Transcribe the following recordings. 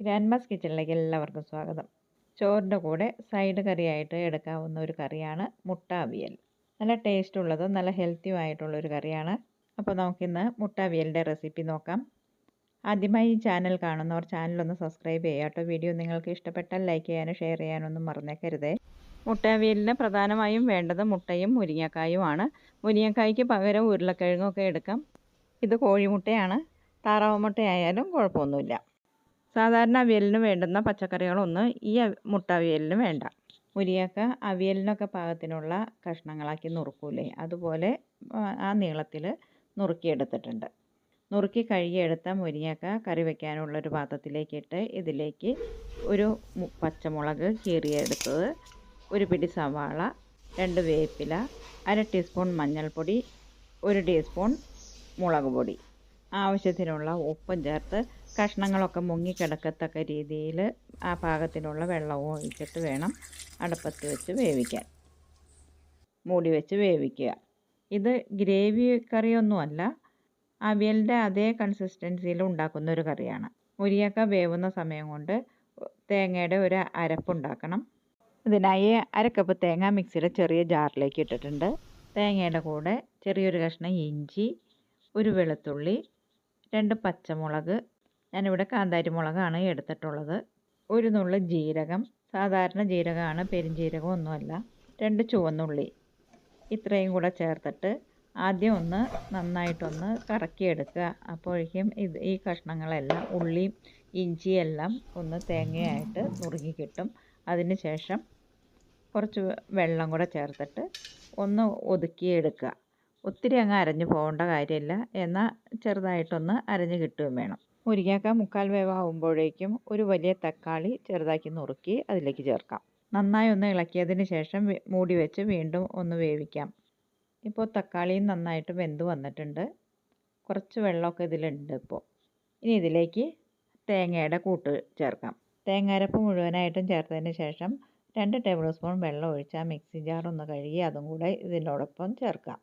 Grandmas കിച്ചണിലേക്ക് എല്ലാവർക്കും സ്വാഗതം. ചോറിന്റെ കൂടെ സൈഡ് കറിയായിട്ട് എടുക്കാവുന്ന ഒരു കറിയാണ് മുട്ട അവിയൽ. നല്ല ടേസ്റ്റ് ഉള്ളതും നല്ല ഹെൽത്തിയും ആയിട്ടുള്ള ഒരു കറിയാണ്. അപ്പോൾ നമുക്കിന്ന് മുട്ട അവിയലിന്റെ റെസിപ്പി നോക്കാം. ആദ്യമായി ഈ ചാനൽ കാണുന്നവർ ചാനലൊന്ന് സബ്സ്ക്രൈബ് ചെയ്യുക കേട്ടോ. വീഡിയോ നിങ്ങൾക്ക് ഇഷ്ടപ്പെട്ടാൽ ലൈക്ക് ചെയ്യാനും ഷെയർ ചെയ്യാനൊന്നും മറന്നേക്കരുതേ. മുട്ട അവിയലിന് പ്രധാനമായും വേണ്ടത് മുട്ടയും മുരിങ്ങക്കായുമാണ് മുരിങ്ങക്കായ്ക്ക് പകരം ഉരുളക്കിഴങ്ങൊക്കെ എടുക്കാം. ഇത് കോഴിമുട്ടയാണ്. താറാവ് മുട്ടയായാലും കുഴപ്പമൊന്നുമില്ല. സാധാരണ അവിയലിന് വേണ്ടുന്ന പച്ചക്കറികളൊന്നും ഈ മുട്ട അവിയലിന് വേണ്ട. മുരിങ്ങക്ക അവിയലിനൊക്കെ പാകത്തിനുള്ള കഷ്ണങ്ങളാക്കി നുറുക്കൂലേ. അതുപോലെ ആ നീളത്തിൽ നുറുക്കിയെടുത്തിട്ടുണ്ട്. നുറുക്കി കഴുകിയെടുത്ത മുരിങ്ങക്ക കറി വയ്ക്കാനുള്ളൊരു പാത്രത്തിലേക്കിട്ട് ഇതിലേക്ക് ഒരു പച്ചമുളക് കീറിയെടുത്തത് ഒരു പിടി സവാള രണ്ട് വേപ്പില അര ടീസ്പൂൺ മഞ്ഞൾപ്പൊടി ഒരു ടീസ്പൂൺ മുളക് പൊടി. ആവശ്യത്തിനുള്ള ഉപ്പും ചേർത്ത് കഷ്ണങ്ങളൊക്കെ മുങ്ങിക്കിടക്കത്തക്ക രീതിയിൽ ആ പാകത്തിനുള്ള വെള്ളവും ഒഴിച്ചിട്ട് വേണം അടുപ്പത്ത് വെച്ച് വേവിക്കാൻ. മൂടി വെച്ച് വേവിക്കുക. ഇത് ഗ്രേവി കറിയൊന്നുമല്ല അവിയലിന്റെ അതേ കൺസിസ്റ്റൻസിയിൽ ഉണ്ടാക്കുന്ന ഒരു കറിയാണ്. മുരിയൊക്കെ വേവുന്ന സമയം കൊണ്ട് തേങ്ങയുടെ ഒരു അരപ്പുണ്ടാക്കണം. ഇതിനായി അരക്കപ്പ് തേങ്ങ മിക്സിയുടെ ചെറിയ ജാറിലേക്ക് ഇട്ടിട്ടുണ്ട്. തേങ്ങയുടെ കൂടെ ചെറിയൊരു കഷ്ണം ഇഞ്ചി ഒരു വെളുത്തുള്ളി രണ്ട് പച്ചമുളക് ഞാനിവിടെ കാന്താരി മുളകാണ് എടുത്തിട്ടുള്ളത്. ഒരു നുള്ളു ജീരകം സാധാരണ ജീരകമാണ് പെരുംജീരകം ഒന്നുമല്ല രണ്ട് ചുവന്നുള്ളി ഇത്രയും കൂടെ ചേർത്തിട്ട് ആദ്യം ഒന്ന് നന്നായിട്ടൊന്ന് കറക്കിയെടുക്കുക. അപ്പോഴേക്കും ഇത് ഈ കഷ്ണങ്ങളെല്ലാം ഉള്ളിയും ഇഞ്ചിയെല്ലാം ഒന്ന് തേങ്ങയായിട്ട് നുറുങ്ങി കിട്ടും. അതിന് ശേഷം കുറച്ച് വെള്ളം കൂടെ ചേർത്തിട്ട് ഒന്ന് ഒതുക്കിയെടുക്കുക. ഒത്തിരി അങ്ങ് അരഞ്ഞു പോകേണ്ട കാര്യമില്ല. എന്നാൽ ചെറുതായിട്ടൊന്ന് അരഞ്ഞു കിട്ടുകയും വേണം. മുരിങ്ങക്ക മുക്കാൽ വേവാകുമ്പോഴേക്കും ഒരു വലിയ തക്കാളി ചെറുതാക്കി നുറുക്കി അതിലേക്ക് ചേർക്കാം. നന്നായി ഒന്ന് ഇളക്കിയതിന് ശേഷം മൂടി വെച്ച് വീണ്ടും ഒന്ന് വേവിക്കാം. ഇപ്പോൾ തക്കാളിയും നന്നായിട്ട് വെന്ത് വന്നിട്ടുണ്ട്. കുറച്ച് വെള്ളമൊക്കെ ഇതിലുണ്ട് ഇപ്പോൾ ഇനി ഇതിലേക്ക് തേങ്ങയുടെ കൂട്ട് ചേർക്കാം. തേങ്ങാരപ്പ് മുഴുവനായിട്ടും ചേർത്തതിന് ശേഷം രണ്ട് ടേബിൾ സ്പൂൺ വെള്ളം ഒഴിച്ചാൽ മിക്സി ജാർ ഒന്ന് കഴുകി അതും കൂടെ ഇതിനോടൊപ്പം ചേർക്കാം.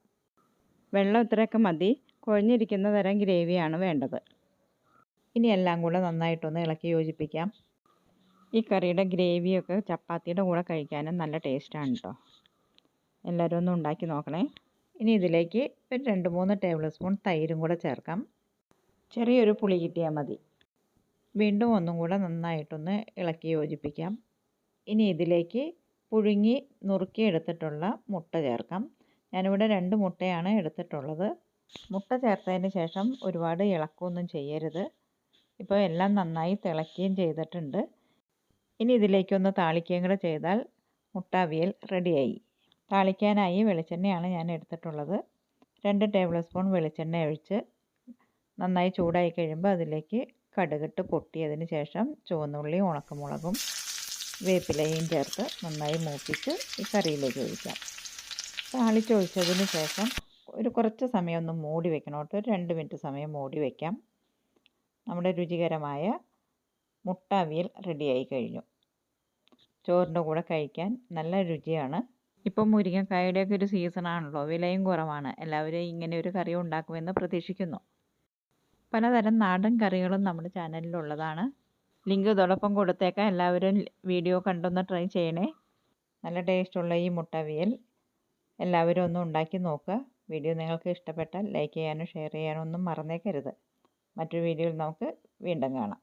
വെള്ളം ഇത്രയൊക്കെ മതി. കുഴഞ്ഞിരിക്കുന്ന തരം ഗ്രേവിയാണ് വേണ്ടത്. ഇനി എല്ലാം കൂടെ നന്നായിട്ടൊന്ന് ഇളക്കി യോജിപ്പിക്കാം. ഈ കറിയുടെ ഗ്രേവിയൊക്കെ ചപ്പാത്തിയുടെ കൂടെ കഴിക്കാനും നല്ല ടേസ്റ്റാണ് കേട്ടോ എല്ലാവരും ഒന്ന് ഉണ്ടാക്കി നോക്കണേ. ഇനി ഇതിലേക്ക് ഒരു രണ്ട് മൂന്ന് ടേബിൾ സ്പൂൺ തൈരും കൂടെ ചേർക്കാം. ചെറിയൊരു പുളി കിട്ടിയാൽ മതി. വീണ്ടും ഒന്നും കൂടെ നന്നായിട്ടൊന്ന് ഇളക്കി യോജിപ്പിക്കാം. ഇനി ഇതിലേക്ക് പുഴുങ്ങി നുറുക്കി നുറുക്കിയെടുത്തിട്ടുള്ള മുട്ട ചേർക്കാം. ഞാനിവിടെ രണ്ട് മുട്ടയാണ് എടുത്തിട്ടുള്ളത്. മുട്ട ചേർത്തതിന് ശേഷം ഒരുപാട് ഇളക്കുകയൊന്നും ചെയ്യരുത്. ഇപ്പോൾ എല്ലാം നന്നായി തിളയ്ക്കുകയും ചെയ്തിട്ടുണ്ട്. ഇനി ഇതിലേക്കൊന്ന് താളിക്കുകയും കൂടെ ചെയ്താൽ മുട്ട അവിയൽ റെഡിയായി. താളിക്കാനായി വെളിച്ചെണ്ണയാണ് ഞാൻ എടുത്തിട്ടുള്ളത്. രണ്ട് ടേബിൾ സ്പൂൺ വെളിച്ചെണ്ണ ഒഴിച്ച് നന്നായി ചൂടായി കഴിയുമ്പോൾ അതിലേക്ക് കടുകിട്ട് പൊട്ടിയതിന് ശേഷം ചുവന്നുള്ളിയും ഉണക്കമുളകും വേപ്പിലയും ചേർത്ത് നന്നായി മൂപ്പിച്ച് ഈ കറിയിലേക്ക് ഒഴിക്കാം. താളിച്ചൊഴിച്ചതിന് ശേഷം ഒരു കുറച്ച് സമയം ഒന്ന് മൂടി വെക്കണം കേട്ടോ. രണ്ട് മിനിറ്റ് സമയം മൂടി വയ്ക്കാം നമ്മുടെ രുചികരമായ മുട്ട അവിയൽ റെഡിയായി കഴിഞ്ഞു. ചോറിന്റെ കൂടെ കഴിക്കാൻ നല്ല രുചിയാണ്. ഇപ്പം മുരിങ്ങക്കായുടെയൊക്കെ ഒരു സീസണാണല്ലോ വിലയും കുറവാണ്. എല്ലാവരും ഇങ്ങനെ ഒരു കറി ഉണ്ടാക്കുമെന്ന് പ്രതീക്ഷിക്കുന്നു. പലതരം നാടൻ കറികളും നമ്മുടെ ചാനലിലുള്ളതാണ്. ലിങ്ക് ഇതോടൊപ്പം കൊടുത്തേക്കാം. എല്ലാവരും വീഡിയോ കണ്ടൊന്ന് ട്രൈ ചെയ്യണേ. നല്ല ടേസ്റ്റുള്ള ഈ മുട്ടവിയൽ എല്ലാവരും ഒന്ന് ഉണ്ടാക്കി നോക്കുക. വീഡിയോ നിങ്ങൾക്ക് ഇഷ്ടപ്പെട്ടാൽ ലൈക്ക് ചെയ്യാനും ഷെയർ ചെയ്യാനും ഒന്നും മറന്നേക്കരുത്. മറ്റൊരു വീഡിയോയിൽ നമുക്ക് വീണ്ടും കാണാം.